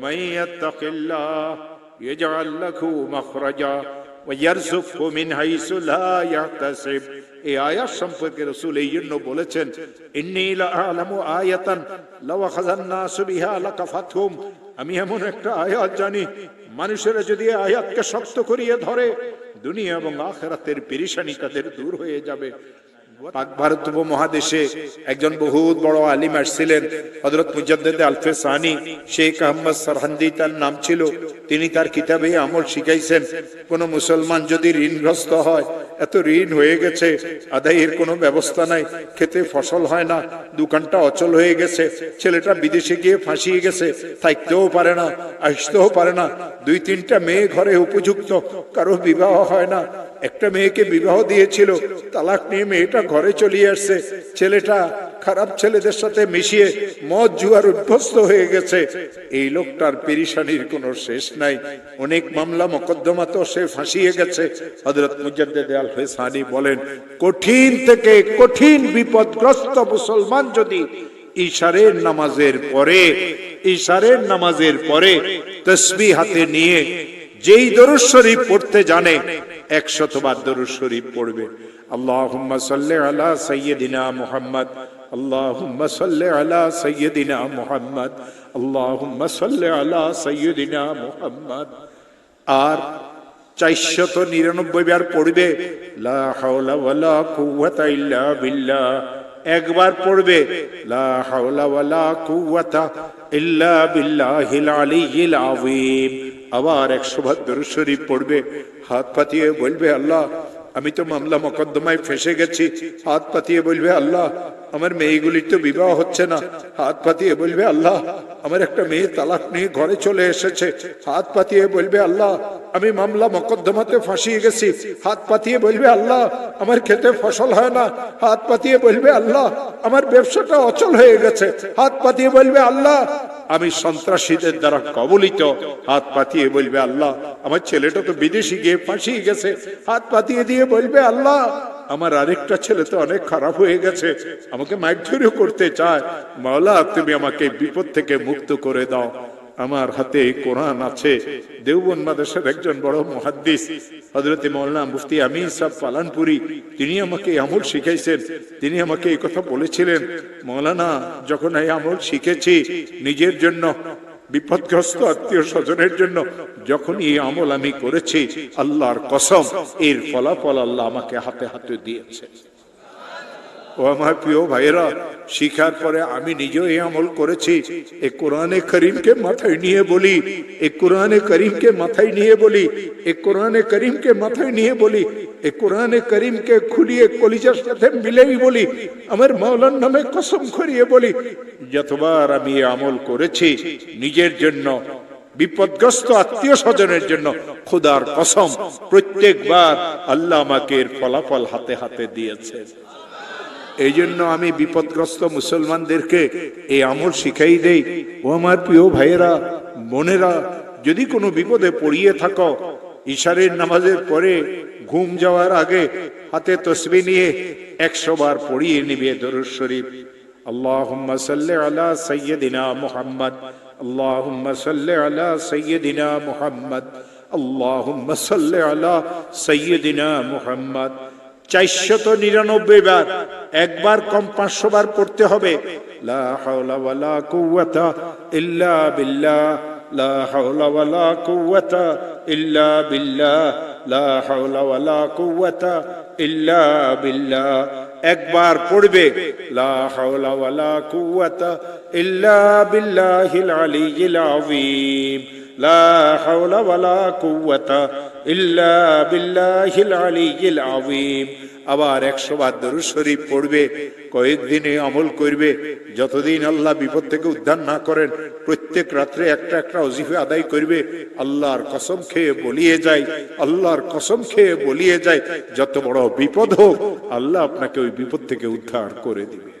ومن يتق الله يجعل له مخرجا ويرزقه من حيث لا يحتسب এই আয়াত সম্পর্কে রসুল এই জন্য বলেছেন ইন্নী লাআলামু আয়াতান লাও খাযান্নাসু বিহা লাকাফাতহুম আমি এমন একটা আয়াত জানি মানুষেরা যদি এই আয়াতকে শক্ত করিয়ে ধরে দুনিয়া এবং আখেরাতের পেরেশানি তাদের দূর হয়ে যাবে পাক ভারত উপমহাদেশে একজন বহুত বড় আলিম আসছিলেন হজরত মুজাদ্দেদ আলফে সানি শেখ আহমদ সরহান্দি তার নাম ছিল। তিনি তার কিতাবে আমল শিখাইছেন, কোন মুসলমান যদি ঋণগ্রস্ত হয় এত ঋণ হয়ে গেছে, আদায়ের কোনো ব্যবস্থা নাই, খেতে ফসল হয় না, দোকানটা অচল হয়ে গেছে, ছেলেটা বিদেশে গিয়ে ফাঁসিয়ে গেছে, থাকতেও পারে না, আসতেও পারে না, দুই তিনটা মেয়ে ঘরে উপযুক্ত, কারও বিবাহ হয় না, একটা মেয়েকে বিবাহ দিয়েছিল, তালাক নিয়ে মেয়েটা ঘরে চলিয়ে আসছে, ছেলেটা খারাপ ছেলেদের সাথে মিশিয়ে মদ জুয়ার অভ্যস্ত হয়ে গেছে। এই লোকটার পেরিসানির কোনো শেষ নাই। অনেক মামলা মকদ্দমা তো সে ফাঁসিয়ে গেছে। হজরত মুজাদ্দেদ আল ফেসানি বলেন, কঠিন থেকে কঠিন বিপদগ্রস্ত মুসলমান যদি ইশারের নামাজের পরে, ইশারের নামাজের পরে তসবি হাতে নিয়ে যেই দরুদ শরীফ পড়তে জানে, একশতবার দরুদ শরীফ পড়বে। আল্লাহুম্মা সাল্লি আলা সাইয়্যিদিনা মুহাম্মদ আল্লাহুম্মা সাল্লি আলা সাইয়্যিদিনা মুহাম্মদ আল্লাহুম্মা সাল্লি আলা সাইয়্যিদিনা মুহাম্মদ আর চারশত নিরানব্বই বার পড়বে, লা হাওলা ওয়ালা কুওয়াতা ইল্লা বিল্লাহ। একবার পড়বে, লা হাওলা ওয়ালা কুওয়াতা ইল্লা বিল্লাহিল আলিয়্যিল আযীম। আবার একশো বার দরুদ শরীফ পড়বে, হাত পাতিয়ে বলবে, আল্লাহ, আমি তো মামলা মকদ্দমায় ফেসে গেছি। হাত পাতিয়ে বলবে, আল্লাহ আমার মেয়েগুলির তো বিবাহ হচ্ছে না। হাত পাতিয়ে বলবে, আল্লাহ, আমার একটা মেয়ে তালাক নিয়ে ঘরে চলে এসেছে। হাত পাতিয়ে বলবে, আল্লাহ, আমি মামলা মকদ্দমাতে ফাঁসিয়ে গেছি। হাত পাতিয়ে বলবে, আল্লাহ, আমার খেতে ফসল হয় না। হাত পাতিয়ে বলবে, আল্লাহ, আমার ব্যবসাটা অচল হয়ে গেছে। হাত পাতিয়ে বলবে, আল্লাহ, আমি সন্ত্রাসীদের দ্বারা কবলিত। হাত পাতিয়ে বলবে, আল্লাহ, আমার ছেলেটা তো বিদেশি গিয়ে ফাঁসিয়ে গেছে। হাত পাতিয়ে দিয়ে বলবে, আল্লাহ আমার আরেকটা ছেলে তো অনেক খারাপ হয়ে গেছে। আমাকে মাইধুর্য করতে চায়। মাওলা, তুমি আমাকে বিপদ থেকে মুক্ত করে দাও। আমার হাতে কোরআন আছে। দেওবন মাদ্রাসার একজন বড় মহাদ্দিস হজরত মৌলানা মুফতি আমিন সাহ পালানপুরি। তিনি আমাকে আমল শিখাইছেন। তিনি আমাকে এই কথা বলেছিলেন মৌলানা যখন এই আমল শিখেছি, নিজের জন্য বিপদগ্রস্ত আত্মীয় স্বজনের জন্য যখন এই আমল আমি করেছি, আল্লাহর কসম, এর ফলাফল আল্লাহ আমাকে হাতে হাতে দিয়েছে। ও আমার প্রিয় ভাইয়েরা, শিখার পরে আমি নিজেও এই আমল করেছি। এ কোরআনে করিমকে মাথায় নিয়ে বলি, এ কোরআনে করিমকে মাথায় নিয়ে বলি, এ কোরআনে করিমকে মাথায় নিয়ে বলি, এ কোরআনে করিমকে খুলিয়ে কলিজার সাথে মিলেই বলি, আমার মাওলার নামে কসম করিয়ে বলি, যতবার আমি এ আমল করেছি নিজের জন্য, বিপদগ্রস্ত আত্মীয় স্বজনের জন্য, খুদার কসম, প্রত্যেকবার আল্লাহ আমাকে এর ফলাফল হাতে হাতে দিয়েছে। এই জন্য আমি বিপদগ্রস্ত মুসলমানদেরকে এই আমল শিখাই দেই ও আমার প্রিয় ভাইয়েরা বোনেরা যদি কোনো বিপদে পড়িয়ে থাকো ইশারের নামাজের পরে ঘুম যাওয়ার আগে হাতে তসবি নিয়ে একশো বার পড়িয়ে নিবে দরুদ শরীফ اللهم صل على سيدنا محمد اللهم صل على سيدنا محمد اللهم صل على سيدنا محمد চারশত নিরানব্বই বার একবার কম পাঁচশো বার পড়তে হবে। লা হাওলা ওয়ালা ইল্লা বিল্লাহ। লা হাওলা ওয়ালা ইল্লা বিল্লাহ। লা হাওলা ওয়ালা ইল্লা বিল্লাহ। একবার পড়বে। লা হাওলা ওয়ালা ইল্লা বিল্লাহিল আলিয়্যিল আযীম। লা হাওলা ওয়ালা কুওয়াতা ইল্লা বিল্লাহিল আলিয়্যিল আযীম। আবার একশো বার দরুদ শরীফ পড়বে, কয়েকদিনে আমল করবে। যতদিন আল্লাহ বিপদ থেকে উদ্ধার না করেন, প্রত্যেক রাত্রে একটা একটা অজিফে আদায় করবে। আল্লাহর কসম খেয়ে বলিয়ে যায়, আল্লাহর কসম খেয়ে বলিয়ে যায়, যত বড় বিপদ হোক, আল্লাহ আপনাকে ওই বিপদ থেকে উদ্ধার করে দিবে।